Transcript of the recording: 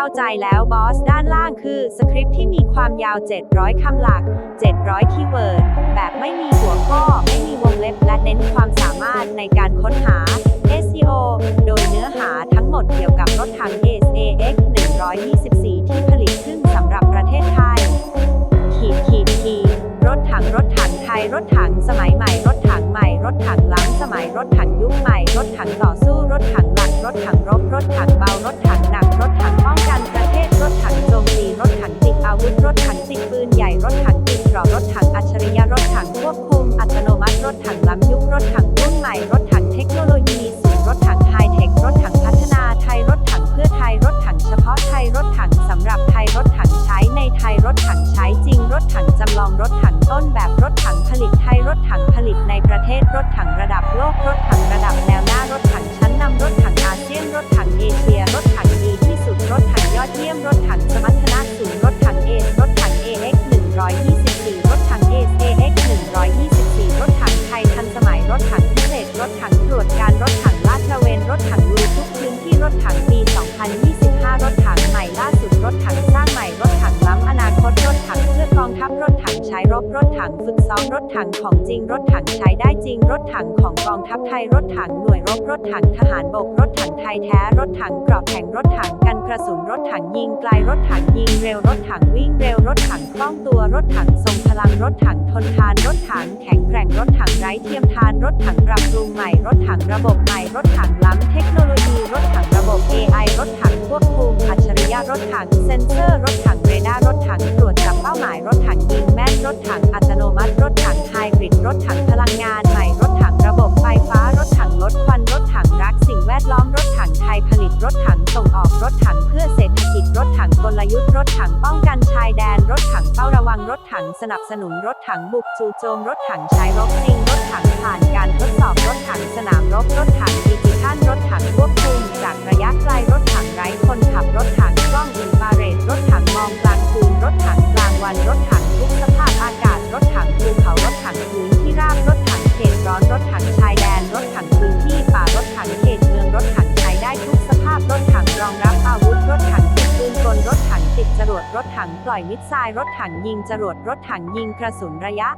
เข้าใจแล้วบอสด้านล่างคือสคริปต์ที่มีความยาว 700 คำหลัก 700 คีย์เวิร์ด แบบไม่มีหัวข้อ ไม่มีวงเล็บ และเน้นความสามารถในการค้นหา SEO โดยเนื้อหาทั้งหมดเกี่ยวกับรถถัง SA-X 124 ที่ผลิตขึ้นสำหรับประเทศไทย ขีดขีดขีดรถถังรถถังไทยรถถังสมัยใหม่รถถังใหม่ รถถังล้ำสมัยรถถังยุคใหม่ รถถังต่อสู้รถถังหลักรถถังรบรถถังเบารถถังหนัก ต้นแบบรถถังผลิตไทยรถถังผลิตในประเทศรถถังระดับโลกรถถังระดับแนวหน้ารถถังชั้นนำรถถังอาเซียนรถถังเอเชีย รถถังดีที่สุดรถถังยอดเยี่ยมรถถังสมรรถนะสูงรถถังเอสรถถัง AX 124รถถังเอส AX 124รถถังไทยทันสมัยรถถังพิเศษรถถังตรวจการรถถังลาดตระเวนรถถังรูทุกพื้นที่รถถังปี2025รถ ถังฝึกซ้อมรถถังของจริง รถถังใช้ได้จริง รถถังของกองทัพไทย รถถังหน่วยรบ รถถังทหารบก รถถังไทยแท้ รถถังกราะแข็ง รถถังกันกระสุน รถถังยิงไกล รถถังยิงเร็ว รถถังวิ่งเร็ว รถถังคล่องตัว รถถังทรงพลัง รถถังทนทาน รถถังแข็งแกร่ง รถถังไร้เทียมทาน รถถังปรับปรุงใหม่ รถถังระบบใหม่ รถถังล้ำเทคโนโลยี รถถังระบบ AI รถถังควบคุมอัจฉริ ยะรถถัง เซ็นเซอร์รถถังเรดาร์รถถังตรวจจับเป้าหมายรถถังยิงแม่นรถถังอัตโนมัติ รถถังไฮบริดรถถังพลังงานใหม่รถถังระบบไฟฟ้ารถถังลดควันรถถังรักสิ่งแวดล้อมรถถังไทยผลิตรถถังส่งออกรถถังเพื่อเศรษฐกิจรถถังกลยุทธ์รถถังป้องกันชายแดนรถถังเฝ้าระวังรถถังสนับสนุนรถถังบุกจู่โจมรถถังใช้รบจริงรถถังผ่านการทดสอบรถถังสนามรบรถถังดิจิทัลรถ อนรถถังชายแดนรถถังพื้นที่ป่ารถถังเขตเมืองรถถังใช้ได้ทุกสภาพรถถังรองรับอาวุธรถถังติดปืนกลรถถังติดจรวดรถถังปล่อยมิสไซล์รถถังยิงจรวดรถถังยิงกระสุนระยะ